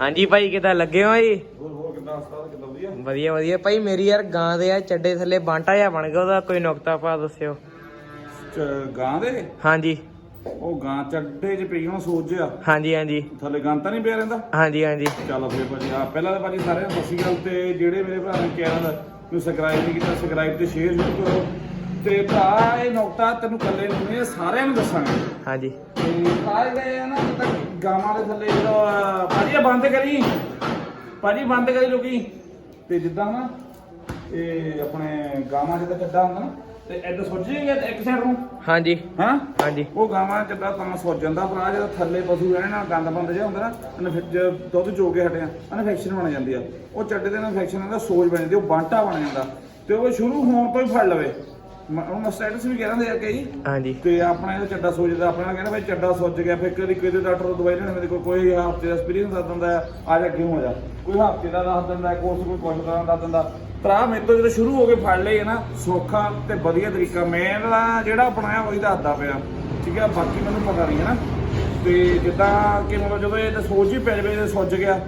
ਹਾਂਜੀ ਭਾਈ ਕਿਦਾਂ ਲੱਗੇ ਹੋ ਜੀ ਵਧੀਆ? ਵਧੀਆ ਭਾਈ ਮੇਰੀ ਯਾਰ ਗਾਂ ਦੇ ਆ ਚੱਡੇ ਥੱਲੇ ਬਾਂਟਾ ਜਿਹਾ ਬਣ ਗਿਆ ਉਹਦਾ ਕੋਈ ਨੁਕਤਾ ਪਾ ਦੱਸਿਓ। ਗਾਂ ਦੇ? ਹਾਂਜੀ। ਉਹ ਗਾਂ ਚੱਡੇ ਚ ਪਈ ਹੁਣ ਸੋਚਿਆ ਹਾਂਜੀ ਹਾਂਜੀ। ਥੱਲੇ ਗਾਂ ਤਾਂ ਨਹੀਂ ਪਿਆ ਰਹਿੰਦਾ? ਹਾਂਜੀ ਹਾਂਜੀ। ਚੱਲ ਫੇਰ ਭਾਜੀ ਆ ਪਹਿਲਾਂ ਤਾਂ ਭਾਜੀ ਸਾਰਿਆਂ ਨੂੰ ਸਤਿ ਸ਼੍ਰੀ ਅਕਾਲ ਤੇ ਜਿਹੜੇ ਮੇਰੇ ਭਰਾ ਨੇ ਕਿਹਾ ਨਾ ਨੂੰ ਸਬਸਕ੍ਰਾਈਬ ਨਹੀਂ ਕੀਤਾ ਸਬਸਕ੍ਰਾਈਬ ਤੇ ਸ਼ੇਅਰ ਜ਼ਰੂਰ ਕਰੋ। ਤੇ ਭਰਾ ਇਹ ਨੁਕਤਾ ਤੈਨੂੰ ਕੱਲੇ ਨੂੰ ਨਹੀਂ ਇਹ ਸਾਰਿਆਂ ਨੂੰ ਦੱਸਾਂਗੇ। ਹਾਂਜੀ। ਤੇ ਗਏ ਆ ਨਾ ਤਾਂ ਗਾਵਾਂ ਦੇ ਥੱਲੇ ਜਦੋਂ ਅਹ, ਭਾਜੀ ਇਹ ਬੰਦ ਕਰੀ। ਭਾਜੀ ਬੰਦ ਕਰੀ ਲੋਕੀ। ਤੇ ਜਿੱਦਾਂ ਨਾ ਇਹ ਆਪਣੇ ਗਾਵਾਂ ਜਿਹਦਾ ਚੱਡਾ ਹੁੰਦਾ ਨਾ ਤੇ ਐਦਾਂ ਸੋਚੀਏ ਇੱਕ ਸਾਈਡ ਨੂੰ। ਹਾਂਜੀ। ਹਾਂ? ਹਾਂਜੀ। ਉਹ ਗਾਵਾਂ ਚੱਡਾ ਤਾਂ ਸੁੱਜ ਜਾਂਦਾ ਭਰਾ ਜਦੋਂ ਥੱਲੇ ਪਸ਼ੂ ਰਹਿਣ ਨਾਲ ਗੰਦ ਬੰਦ ਜਿਹਾ ਹੁੰਦਾ ਨਾ ਫਿਰ ਜੇ ਦੁੱਧ ਚੋ ਕੇ ਹਟਿਆ ਇਨਫੈਕਸ਼ਨ ਬਣ ਜਾਂਦੀ ਆ। ਉਹ ਚੱਡੇ ਦੇ ਇਨਫੈਕਸ਼ਨ ਹੁੰਦਾ ਸੋਜ ਬਣ ਜਾਂਦੀ ਉਹ ਬਾਂਟਾ ਬਣ ਜਾਂਦਾ। ਤੇ ਉਹ ਸ਼ੁਰੂ ਹੋਣ ਤੋਂ ਹੀ ਫੜ ਲਵੇ। ਮ- ਉਹ ਮਸਟੈਟਸ ਵੀ ਕਹਿੰਦੇ ਆ ਕਈ ਹਾਂਜੀ। ਤੇ ਆਪਣਾ ਇਹਦਾ ਚੱਡਾ ਸੋਜਦਾ ਆਪਣਾ ਕਹਿੰਦਾ ਭਾਈ ਚੱਡਾ ਸੁੱਜ ਗਿਆ ਫਿਰ ਕਦੀ ਕਿਤੇ ਡਾਕਟਰ ਦਵਾਈ ਲੈਣ ਮੇਰੇ ਕੋਲ ਕੋਈ ਹਫ਼ਤੇ ਦਾ ਐਕਸਪੀਰੀਅੰਸ ਦੱਸ ਦਿੰਦਾ ਹੈ, ਆ ਜਾ ਕਿਉਂ ਹੋ ਜਾ। ਕੋਈ ਹਫ਼ਤੇ ਦਾ ਦੱਸ ਦਿੰਦਾ ਹੈ, ਕੋਰਸ ਕੋਈ ਕੁਛ ਦਾ ਦੱਸ ਦਿੰਦਾ। ਭਰਾ ਮੇਰੇ ਤੋਂ ਜਦੋਂ ਸ਼ੁਰੂ ਹੋ ਕੇ ਫੜ ਲਏ ਨਾ ਸੌਖਾ ਤੇ ਵਧੀਆ ਤਰੀਕਾ ਮੈਂ ਇਹਦਾ ਜਿਹੜਾ ਅਪਣਾਇਆ ਉਹੀ ਦੱਸਦਾ ਪਿਆ। ਠੀਕ ਹੈ ਬਾਕੀ ਮੈਨੂੰ ਪਤਾ ਨਹੀਂ ਹੈ ਨਾ। ਤੇ ਜਿੱਦਾਂ ਕਿ ਮਤਲਬ ਜਦੋਂ ਇਹ ਤਾਂ ਸੋਚ ਹੀ ਪੈ ਜਵੇ ਤੇ ਸੁੱਜ ਗਿਆ।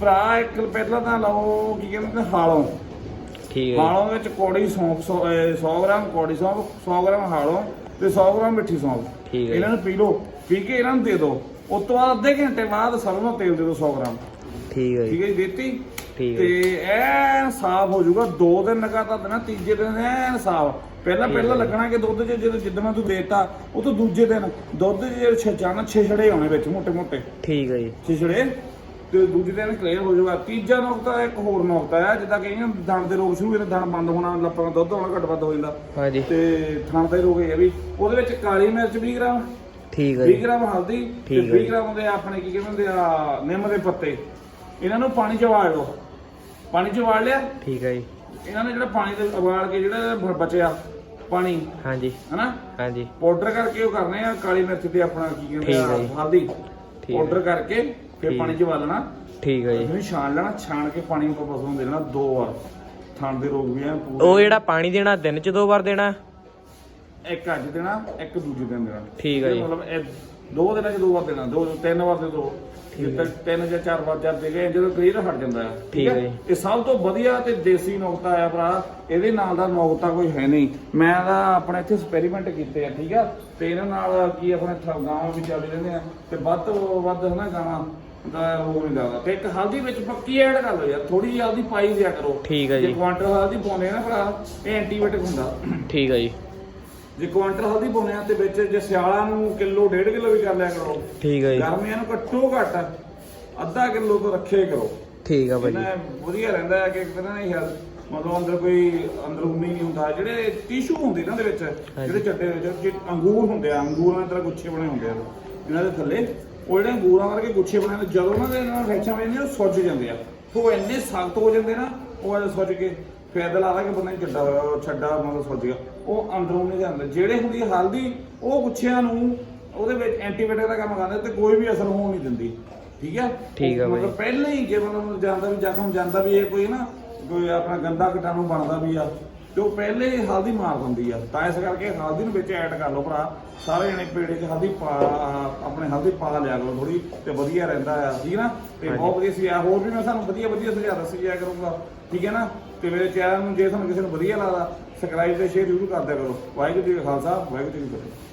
ਭਰਾ ਇੱਕ ਪਹਿਲਾਂ ਤਾਂ ਲਓ ਕੀ ਕਹਿੰਦੇ ਨੇ ਹਾਲੋਂ। ਠੀਕ ਹੈ ਹਾਲੋਂ ਵਿੱਚ ਕੋੜੀ ਸੌਂਫ 100 ਗ੍ਰਾਮ ਕੋੜੀ ਸੌਂਫ 100 ਗ੍ਰਾਮ ਹਾਲੋਂ ਤੇ 100 ਗ੍ਰਾਮ ਮਿੱਠੀ ਸੌਂਫ। ਠੀਕ ਹੈ ਇਹਨਾਂ ਨੂੰ ਪੀ ਲਓ ਪੀ ਕੇ ਇਹਨਾਂ ਨੂੰ ਦੇ ਦਿਓ। ਉਸ ਤੋਂ ਬਾਅਦ ਅੱਧੇ ਘੰਟੇ ਬਾਅਦ ਸਰੋਂ ਦਾ ਤੇਲ ਦੇ ਦਿਓ 100 ਗ੍ਰਾਮ। ਠੀਕ ਹੈ ਠੀਕ ਹੈ ਦਿੱਤੀ? ਤੇ ਐਨ ਸਾਫ਼ ਹੋ ਜਾਊਗਾ। 2 ਦਿਨ ਲਗਾਤਾਰ ਦੇਣਾ ਤੀਜੇ ਦਿਨ ਐਨ ਸਾਫ਼। ਪਹਿਲਾਂ ਪਹਿਲਾਂ ਲੱਗਣਾ ਕਿ ਦੁੱਧ 'ਚ ਜਦੋਂ ਜਿੱਦਾਂ ਤੂੰ ਦੇਤਾ ਉਹ ਤੋਂ ਦੂਜੇ ਦਿਨ। ਦੁੱਧ 'ਚ ਜਿਹੜੇ ਛੇ ਜਾਣਾ ਛੇ ਛੜੇ ਹੋਣੇ ਵਿੱਚ ਮੋਟੇ ਮੋਟੇ ਠੀਕ ਹੈ ਜੀ। ਛੇ ਛੜੇ। ਤੇ ਦੂਜੇ ਦਿਨ ਕਲੀਅਰ ਹੋ ਜਾਊਗਾ। ਤੀਜਾ ਨੁਕਤਾ ਇੱਕ ਹੋਰ ਨੁਕਤਾ ਹੈ ਜਿੱਦਾਂ ਨੂੰ ਦੰਦ ਦੇ ਰੋਗ ਸ਼ੁਰੂ ਹੋਏ ਦੰਦ ਬੰਦ ਹੋਣਾ ਲੱਪਾਂ ਦਾ ਦੁੱਧ ਹੋਣਾ ਘੱਟ ਵੱਧ ਹੋ ਜਾਂਦਾ। ਹਾਂਜੀ। ਤੇ ਥਣ ਦੇ ਰੋਗ ਇਹ ਵੀ ਉਹਦੇ ਵਿੱਚ ਕਾਲੀ ਮਿਰਚ 20 ਗ੍ਰਾਮ ਠੀਕ ਹੈ 20 ਜੀ ਗ੍ਰਾਮ ਹਲਦੀ ਤੇ ਠੀਕ ਹੈ 20 ਜੀ। ਗ੍ਰਾਮ ਦੇ ਆਪਣੇ ਕੀ ਕਹਿੰਦੇ ਆ ਨਿੰਮ ਦੇ ਪੱਤੇ। ਇਹਨਾਂ ਨੂੰ ਪਾਣੀ 'ਚ ਉਬਾਲ ਲਓ। ਪਾਣੀ 'ਚ ਉਬਾਲ ਲਿਆ। ਠੀਕ ਹੈ ਜੀ। ਇਹਨਾਂ ਨੇ ਜਿਹੜਾ ਪਾਣੀ ਦੇ ਉਬਾਲ ਕੇ ਜਿਹੜਾ ਬਚਿਆ ਪਾਣੀ ਹਾਂਜੀ। ਹਨਾ? ਹਾਂਜੀ। ਪਾਊਡਰ ਕਰਕੇ ਉਹ ਕਰਨੇ ਆ ਕਾਲੀ ਮਿਰਚ ਤੇ ਆਪਣਾ ਕੀ ਕਹਿੰਦੇ ਆ ਹੈ। ਹਲਦੀ। ਪਾਊਡਰ ਹੈ ਕਰਕੇ ਫਿਰ। ਪਾਣੀ 'ਚ ਉਬਾਲਣਾ ਠੀਕ ਹੈ ਜੀ। ਛਾਣ ਲੈਣਾ ਛਾਣ ਕੇ ਪਾਣੀ ਨੂੰ ਪਸੋਂ ਦੇ ਦੇਣਾ ਦੋ ਵਾਰ। ਥਣ ਦੇ ਰੋਗ ਵੀ ਆ ਪੂਰੇ। ਉਹ ਜਿਹੜਾ ਪਾਣੀ ਦੇਣਾ ਦਿਨ ਚ ਦੋ ਵਾਰ ਦੇਣਾ? ਇੱਕ ਅੱਜ ਦੇਣਾ ਇੱਕ ਦੂਜੇ ਦਿਨ ਦੇਣਾ। ਠੀਕ ਹੈ ਜੀ। ਮਤਲਬ ਇਹ ਦੋ ਦਿਨਾਂ ਚ ਦੋ ਵਾਰ ਦੇਣਾ ਦੋ ਤਿੰਨ ਵਾਰ ਦੇ ਦੋ। ਤਿੰਨ ਜਾਂ ਚਾਰ ਵਾਰ ਜਦ ਦੇ ਗਏ ਜਦੋਂ ਕਲੀਅਰ ਹਟ ਜਾਂਦਾ ਠੀਕ ਹੈ। ਇਹ ਸਭ ਤੋਂ ਵਧੀਆ ਤੇ ਦੇਸੀ ਨੁਕਤਾ ਆ ਭਰਾ। ਇਹਦੇ ਨਾਲ ਦਾ ਨੁਕਤਾ ਕੋਈ ਹੈ ਨਹੀਂ। ਮੈਂ ਤਾਂ ਆਪਣੇ ਇੱਥੇ ਐਕਸਪੈਰੀਮੈਂਟ ਕੀਤੇ ਆ ਠੀਕ ਆ? ਤੇ ਇਹਨਾਂ ਨਾਲ ਕੀ ਆਪਣੇ ਗਾਵਾਂ ਵੀ ਚੱਲਦੇ ਰਹਿੰਦੇ ਆ। ਤੇ ਵੱਧ ਤੋਂ ਵੱਧ ਹਨਾ ਗਾਵਾਂ। ਦਾ ਰੋਗ ਨਹੀਂ ਲੱਗਦਾ। ਤੇ ਇੱਕ ਹਲਦੀ ਵਿੱਚ ਪੱਕੀ ਐਡ ਕਰ ਲਓ ਯਾਰ ਥੋੜੀ ਜਿਹੀ ਹਲਦੀ ਪਾਈ ਦਿਆ ਕਰੋ। ਠੀਕ ਹੈ ਜੇ। ਜੀ ਕੁਆਂਟਲ ਹਲਦੀ ਪਾਉਂਦੇ ਆ ਨਾ ਭਰਾ ਇਹ ਐਂਟੀਬਾਇਓਟਿਕ ਹੁੰਦਾ। ਠੀਕ ਹੈ ਜੀ। ਜੇ ਕੁਆਂਟਲ ਹਲਦੀ ਪਾਉਂਦੇ ਆ ਤੇ ਵਿੱਚ ਜੇ ਸਿਆਲਾਂ ਨੂੰ ਕਿਲੋ ਡੇਢ ਕਿਲੋ ਵੀ ਕਰ ਲਿਆ ਕਰੋ। ਠੀਕ ਹੈ ਜੀ। ਗਰਮੀਆਂ ਨੂੰ ਘੱਟੋ ਘੱਟ ਅੱਧਾ ਕਿਲੋ ਤੋਂ ਰੱਖੇ ਕਰੋ। ਠੀਕ ਆ ਇਹਨਾਂ ਵਧੀਆ ਰਹਿੰਦਾ ਹੈ ਕਿ ਇੱਕ ਤਰ੍ਹਾਂ ਨਹੀਂ ਹੈਲ ਮਤਲਬ ਅੰਦਰ ਕੋਈ ਅੰਦਰੂਨੀ ਨਹੀਂ ਹੁੰਦਾ। ਜਿਹੜੇ ਟਿਸ਼ੂ ਹੁੰਦੇ ਇਹਨਾਂ ਦੇ ਵਿੱਚ ਜਿਹੜੇ ਚੱਡੇ ਵਿੱਚ ਅੰਗੂਰ ਹੁੰਦੇ ਆ ਅੰਗੂਰਾਂ ਦੀ ਤਰ੍ਹਾਂ ਗੁੱਛੇ ਬਣੇ ਹੁੰਦੇ ਆ। ਇਹਨਾਂ ਦੇ ਥੱਲੇ ਉਹ ਜਿਹੜੇ ਅੰਗੂਰਾਂ ਵਰਗੇ ਗੁੱਛੇ ਬਣੇ ਜਦੋਂ ਉਹਨਾਂ ਦੇ ਇਹਨਾਂ ਨੂੰ ਫੈਕਸ਼ਨ ਪੈਂਦੀ ਉਹ ਸੁੱਜ ਜਾਂਦੇ ਆ ਉਹ ਇੰਨੇ ਸਖਤ ਹੋ ਜਾਂਦੇ ਨਾ ਉਹ ਜਦੋਂ ਸੁੱਜ ਕੇ ਫੇਰ ਲੱਗਦਾ ਕਿ ਬੰਦਾ ਨੇ ਛੱਡਾ ਛੱਡਾ ਮਤਲਬ ਸੁੱਜ ਗਿਆ। ਉਹ ਅੰਦਰੋਂ ਨਹੀਂ ਜਾਂਦੇ ਜਿਹੜੇ ਹੁੰਦੀ ਹਲਦੀ ਉਹ ਗੁੱਛਿਆਂ ਨੂੰ ਉਹਦੇ ਵਿੱਚ ਐਂਟੀਬਾਇਓਟਿਕ ਦਾ ਕੰਮ ਕਰਦੇ ਤੇ ਕੋਈ ਵੀ ਅਸਰ ਹੋਣ ਨਹੀਂ ਦਿੰਦੀ। ਠੀਕ ਆ? ਠੀਕ ਆ ਬਾਈ। ਮਤਲਬ ਪਹਿਲਾਂ ਹੀ ਜੇ ਨੂੰ ਜਾਂਦਾ ਵੀ ਜ਼ਖਮ ਜਾਂਦਾ ਵੀ ਇਹ ਕੋਈ ਨਾ ਕੋਈ ਆਪਣਾ ਗੰਦਾ ਕੀਟਾਣੂ ਬਣਦਾ ਵੀ ਆ ਤੇ ਉਹ ਪਹਿਲੇ ਹੀ ਹਲਦੀ ਮਾਰ ਦਿੰਦੀ ਆ। ਤਾਂ ਇਸ ਕਰਕੇ ਹਲਦੀ ਨੂੰ ਵਿੱਚ ਐਡ ਕਰ ਲਓ ਭਰਾ। ਸਾਰੇ ਜਣੇ ਪੇੜੇ 'ਚ ਹਲਦੀ ਪਾ ਆਪਣੇ ਹਲਦੀ ਪਾ ਲਿਆ ਕਰੋ ਥੋੜੀ ਤੇ ਵਧੀਆ ਰਹਿੰਦਾ ਆ ਠੀਕ ਨਾ? ਤੇ। ਬਹੁਤ ਵਧੀਆ ਸੀ। ਆ ਹੋਰ ਵੀ ਮੈਂ ਤੁਹਾਨੂੰ ਵਧੀਆ ਵਧੀਆ ਸੁਝਾਅ ਦੱਸੀ ਜਾਇਆ ਕਰੂੰਗਾ ਠੀਕ ਹੈ ਨਾ? ਤੇ ਮੇਰੇ ਚੈਨਲ ਨੂੰ ਜੇ ਤੁਹਾਨੂੰ ਕਿਸੇ ਨੂੰ ਵਧੀਆ ਲੱਗਦਾ ਸਬਸਕ੍ਰਾਈਬ ਤੇ ਸ਼ੇਅਰ ਜ਼ਰੂਰ ਕਰ ਦਿਆ ਕਰੋ। ਵਾਹਿਗੁਰੂ ਜੀ ਕਾ ਖਾਲਸਾ ਵਾਹਿਗੁਰੂ ਜੀ ਕੀ ਫਤਿਹ।